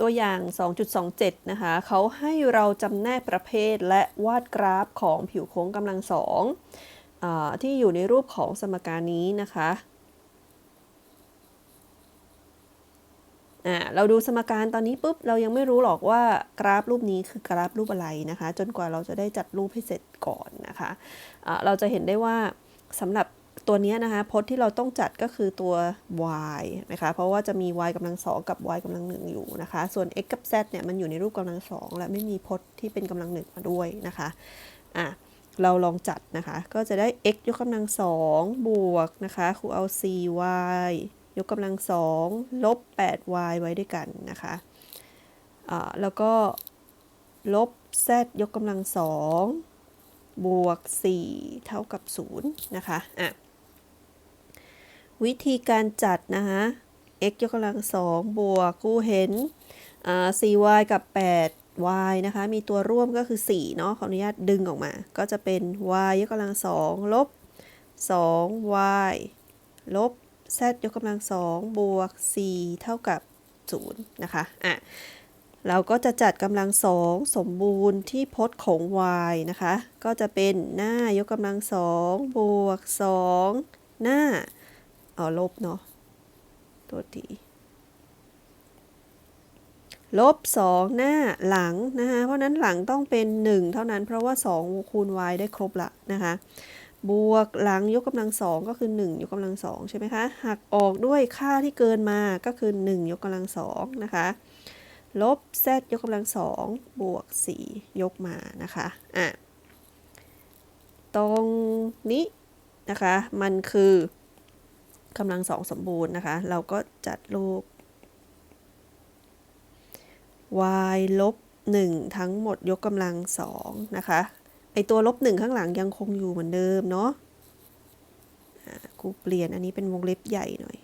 ตัวอย่าง 2.27 นะคะ เขาให้เราจำแนกประเภทและวาดกราฟของผิวโค้งกำลังสองอที่อยู่ในรูปของสมการนี้นะคะเราดูสมการตอนนี้ปุ๊บเรายังไม่รู้หรอกว่ากราฟรูปนี้คือกราฟรูปอะไรนะคะ จนกว่าเราจะได้จัดรูปให้เสร็จก่อนนะคะะเราจะเห็นได้ว่าสำหรับ ตัวนี้นะคะพจน์ที่เราต้องจัดก็คือตัว y นะคะ เพราะว่าจะมี y กำลังสองกับ y กำลังหนึ่งอยู่นะคะ ส่วน x กับ z เนี่ยมันอยู่ในรูปกำลังสองและไม่มีพจน์ที่เป็นกำลังหนึ่งมาด้วยนะคะอะเราลองจัดนะคะ ก็จะได้ x ยกกำลังสองบวกนะคะครูเอา 4y ยกกำลังสองลบ 8y ไว้ด้วยกันนะคะอ่าแล้วก็ลบ z ยกกำลังสองบวก 4 เท่ากับ 0 นะคะอะ วิธีการจัดนะคะ x ยกกำลังสองบวกกูเห็น 4y กับ 8y นะคะ มีตัวร่วมก็คือ 4 เนาะขออนุญาตดึงออกมา ก็จะเป็น y ยกกำลังสองลบ 2y ลบ z ยกกำลังสองบวก 4 เท่ากับ 0 นะคะ อะ เราก็จะจัดกำลังสองสมบูรณ์ที่พจน์ของ y นะคะ ก็จะเป็นหน้ายกกำลังสองบวก 2 หน้า เอาลบเนาะตัวทีลบ 2 หน้าหลังนะคะเพราะนั้นหลังต้องเป็น 1 เท่านั้นเพราะว่า 2 คูณ y ได้ครบละนะคะบวกหลังยกกำลังสองก็คือ 1 ยกกำลังสองใช่ไหมคะหักออกด้วยค่าที่เกินมาก็คือ 1 ยกกำลังสองนะคะลบ z ยกกำลังสองบวก 4 ยกมานะคะอะตรงนี้นะคะมันคือ กำลังสองสมบูรณ์นะคะ เราก็จัดรูป y ลบ1ทั้งหมดยกกำลังสองนะคะ ไอตัวลบ1ข้างหลังยังคงอยู่เหมือนเดิมเนาะกูเปลี่ยนอันนี้เป็นวงเล็บใหญ่หน่อย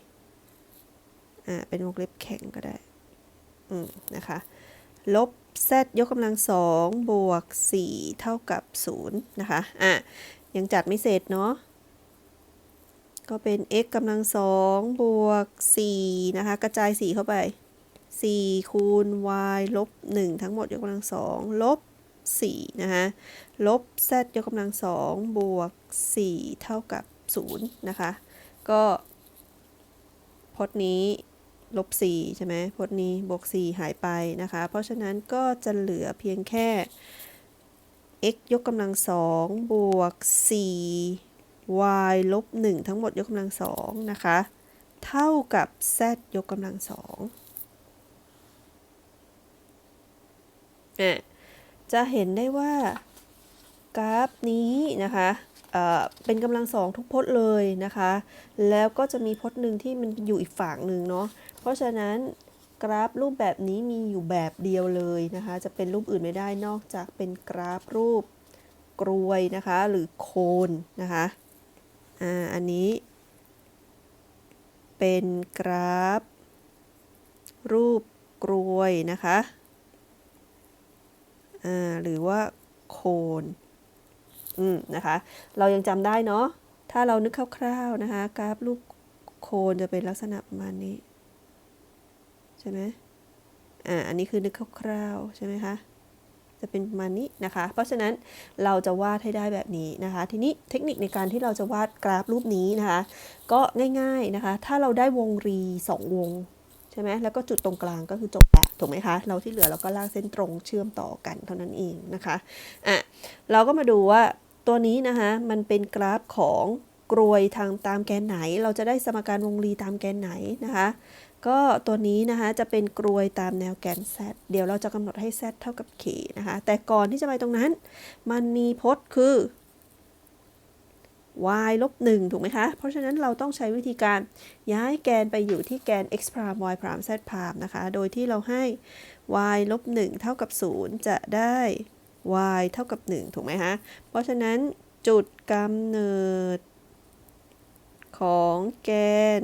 อ่า เป็นวงเล็บแข็งก็ได้ อืม นะคะ ลบ z ยกกำลังสองบวก 4 เท่ากับ 0 นะคะ อะ ยังจัดไม่เสร็จเนาะ ก็เป็น x กำลังสองบวก4นะคะ กระจาย 4 เข้าไป 4 คูณ y ลบ 1 ทั้งหมดยกกำลังสองลบ 4 นะคะลบ z ยกกำลังสองบวก 4 เท่ากับ 0 นะคะ ก็พจน์นี้ลบ 4 ใช่ไหมพจน์นี้บวก 4 หายไปนะคะ เพราะฉะนั้นก็จะเหลือเพียงแค่ x ยกกำลังสองบวก 4 y ลบ1ทั้งหมดยกกำลังสองนะคะ เท่ากับ z ยกกำลังสองจะเห็นได้ว่ากราฟนี้นะคะเเป็นกำลังสองทุกพจน์เลยนะคะ แล้วก็จะมีพจน์หนึ่งที่มันอยู่อีกฝั่งหนึ่งเนาะ เพราะฉะนั้นกราฟรูปแบบนี้มีอยู่แบบเดียวเลยนะคะ จะเป็นรูปอื่นไม่ได้นอกจากเป็นกราฟรูปกรวยนะคะ หรือโคนนะคะ อ่าอันนี้ เป็นกราฟ รูปกรวยนะคะอ่าหรือว่าโคนอืมนะคะ เรายังจำได้เนาะถ้าเรานึกคร่าวๆนะคะกราฟรูปโคนจะเป็นลักษณะประมาณนี้ ใช่ไหมอ่าอันนี้คือนึกคร่าวๆใช่ไหมคะ จะเป็นประมาณนี้นะคะ เพราะฉะนั้นเราจะวาดให้ได้แบบนี้นะคะ ทีนี้เทคนิคในการที่เราจะวาดกราฟรูปนี้นะคะ ก็ง่ายๆนะคะ ถ้าเราได้วงรี 2 วงใช่ไหมแล้วก็จุดตรงกลางก็คือจบแล้วถูกไหมคะ เราที่เหลือเราก็ลากเส้นตรงเชื่อมต่อกันเท่านั้นเองนะคะอะเราก็มาดูว่าตัวนี้นะคะมันเป็นกราฟของกรวยทางตามแกนไหน เราจะได้สมการวงรีตามแกนไหนนะคะ ก็ตัวนี้นะคะจะเป็นกรวยตามแนวแกน z เดี๋ยวเราจะกำหนดให้ z เท่ากับ k นะคะ แต่ก่อนที่จะไปตรงนั้น มันมีพจน์คือ y ลบ1ถูกไหมคะ เพราะฉะนั้นเราต้องใช้วิธีการย้ายแกนไปอยู่ที่แกน x พราม y พราม z พรามนะคะ โดยที่เราให้ y ลบ1เท่ากับ 0 จะได้ y เท่ากับ 1 ถูกไหมคะ เพราะฉะนั้นจุดกำเนิดของแกน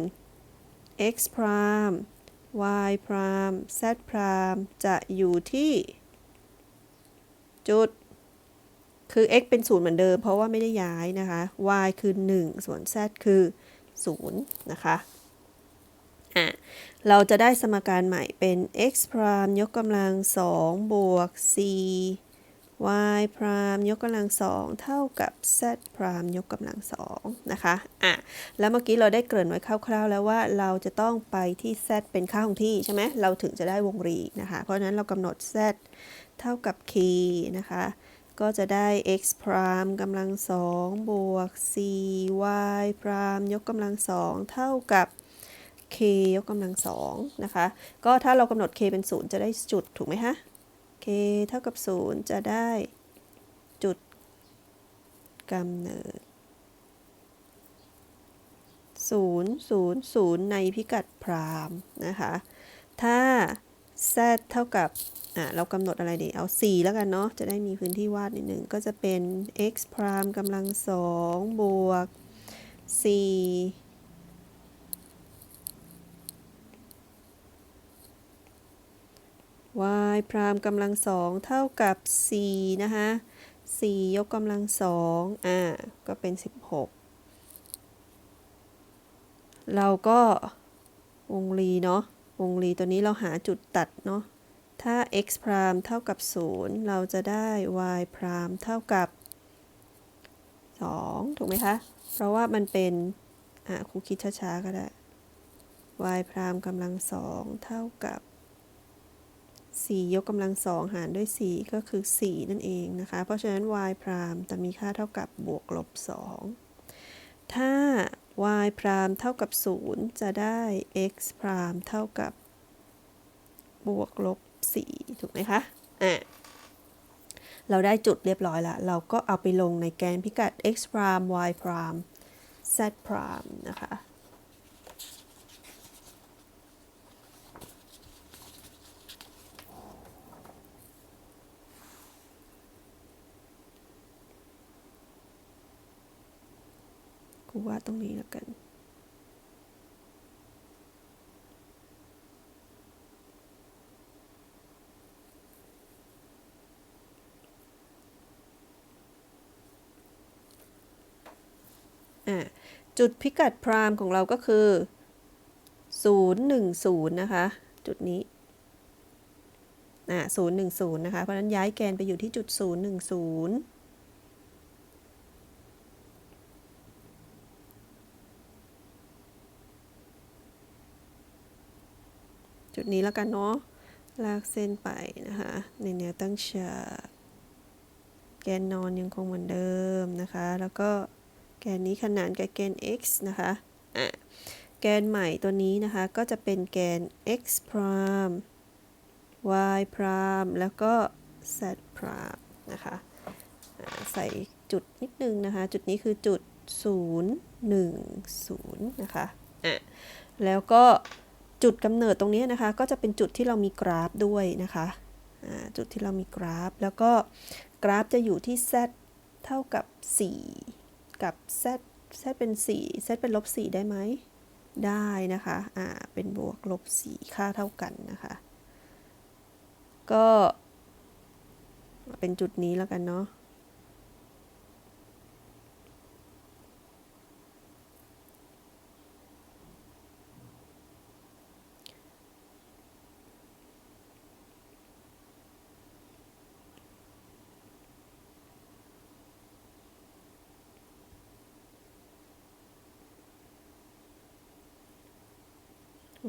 x prime y prime z prime จะอยู่ที่ จุด คือ x เป็น0เหมือนเดิม เพราะว่าไม่ได้ย้ายนะคะ y คือ 1 ส่วน z คือ0นะคะอะเราจะได้สมการใหม่เป็น x พรามยกกำลัง 2 บวก c y พรามยกกำลัง2เท่ากับ z พรามยกกำลัง2นะคะอะแล้วเมื่อกี้เราได้เกริ่นไว้คร่าว ๆ แล้วว่าเราจะต้องไปที่ z เป็นค่าคงที่ใช่ไหมเราถึงจะได้วงรีนะคะเพราะนั้นเรากำหนด z เท่ากับ k นะคะก็จะได้ x พรามกำลัง2บวก c y พรามยกกำลัง2เท่ากับ k ยกกำลัง2นะคะ ก็ถ้าเรากำหนด k เป็น 0 จะได้จุดถูกไหมคะ k เท่ากับ 0 จะได้จุดกำเนิด 0 0 0 ในพิกัดพรามนะคะ ถ้า z เท่ากับ อะ เรากำหนดอะไรดี เอา 4 แล้วกันเนาะ จะได้มีพื้นที่วาดนิดนึงก็จะเป็น x พรามกำลัง2บวก 4 y พรามกำลังสองเท่ากับ 4 นะคะ 4 ยกกำลังสองอ่า ก็เป็น 16 เราก็วงรีเนาะ วงรีตัวนี้เราหาจุดตัดเนาะ ถ้า x พรามเท่ากับ 0 เราจะได้ y พรามเท่ากับ 2 ถูกไหมคะ เพราะว่ามันเป็น อ่าครูคิดช้าๆ ก็ได้ y พรามกำลังสองเท่ากับ 4 ยกกำลังสองหารด้วย 4 ก็คือ 4 นั่นเองนะคะ เพราะฉะนั้น y พรามจะมีค่าเท่ากับบวกลบ 2 ถ้า y พรามเท่ากับ 0 จะได้ x พรามเท่ากับบวกลบ 4 ถูกไหมคะ อะ เราได้จุดเรียบร้อยละ เราก็เอาไปลงในแกนพิกัด x พราม y พราม z พรามนะคะูว่าตรงนี้แล้วกันอะจุดพิกัดพรามของเราก็คือ 010 นะคะ จุดนี้อะ010 นะคะ เพราะฉะนั้นย้ายแกนไปอยู่ที่จุด 010 จุดนี้แล้วกันเนาะ ลากเส้นไปนะคะ ในแนวตั้งฉากแกนนอนยังคงเหมือนเดิมนะคะ แล้วก็แกนนี้ขนานกับแกน x นะคะ อะ แกนใหม่ตัวนี้นะคะ ก็จะเป็นแกน x prime y prime แล้วก็ z prime นะคะอะใส่จุดนิดนึงนะคะ จุดนี้คือจุด 0 1 0 นะคะ อะ แล้วก็ จุดกำเนิดตรงนี้นะคะ ก็จะเป็นจุดที่เรามีกราฟด้วยนะคะจุดที่เรามีกราฟ แล้วก็กราฟจะอยู่ที่ z เท่ากับ 4 กับ z z เป็น 4 z เป็นลบ 4 ได้ไหม ได้นะคะ อ่า เป็นบวกลบ 4 ค่าเท่ากันนะคะ ก็ เป็นจุดนี้แล้วกันเนาะ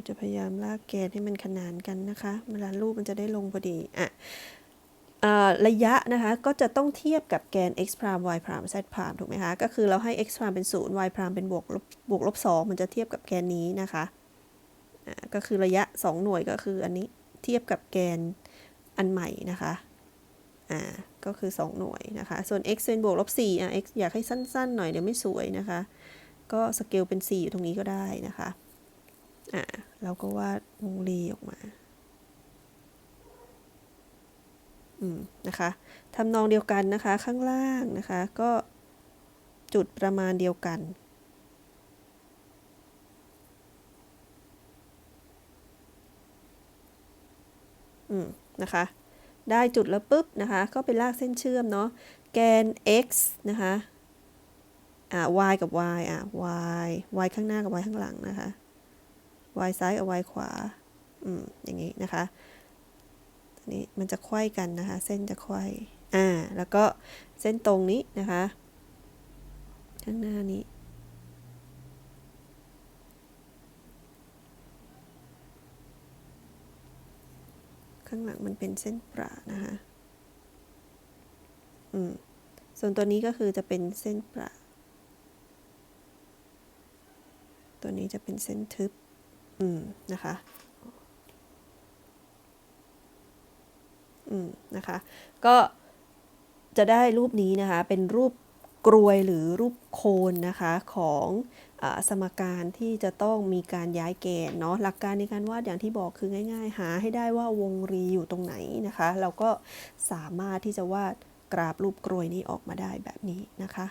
จะพยายามลากแกนให้มันขนานกันนะคะ เวลารูปมันจะได้ลงพอดีอะระยะนะคะก็จะต้องเทียบกับแกน x prime y prime z prime ถูกไหมคะ ก็คือเราให้ x prime เป็น 0 y prime เป็นบวกลบบวกลบ2มันจะเทียบกับแกนนี้นะคะอ่าก็คือระยะ 2 หน่วยก็คืออันนี้เทียบกับแกนอันใหม่นะคะอ่าก็คือ 2 หน่วยนะคะ ส่วน x เป็นบวกลบ4อะ x อยากให้สั้นๆ หน่อยเดี๋ยวไม่สวยนะคะ ก็สเกลเป็น 4 อยู่ตรงนี้ก็ได้นะคะ อะเราก็วาดวงรีออกมา อืม นะคะทำนองเดียวกันนะคะ ข้างล่างนะคะ ก็จุดประมาณเดียวกันอืม นะคะ ได้จุดแล้วปุ๊บนะคะ ก็ไปลากเส้นเชื่อมเนาะ แกน x นะคะ อ่า y กับ y อะ y y ข้างหน้ากับ y ข้างหลังนะคะ y ซ้ายกับ y ขวา อืม อย่างนี้นะคะอันนี้มันจะไขว้กันนะคะ เส้นจะไขว้อ่า แล้วก็เส้นตรงนี้นะคะข้างหน้านี้ ข้างหลังมันเป็นเส้นประนะคะ อืม ส่วนตัวนี้ก็คือจะเป็นเส้นประตัวนี้จะเป็นเส้นทึบ อืมนะคะอืมนะคะ ก็จะได้รูปนี้นะคะ เป็นรูปกรวยหรือรูปโคนนะคะของอสมการที่จะต้องมีการย้ายแกนเนาะหลักการในการวาดอย่างที่บอกคือง่าย ๆ หาให้ได้ว่าวงรีอยู่ตรงไหนนะคะ เราก็สามารถที่จะวาดกราฟรูปกรวยนี้ออกมาได้แบบนี้นะคะ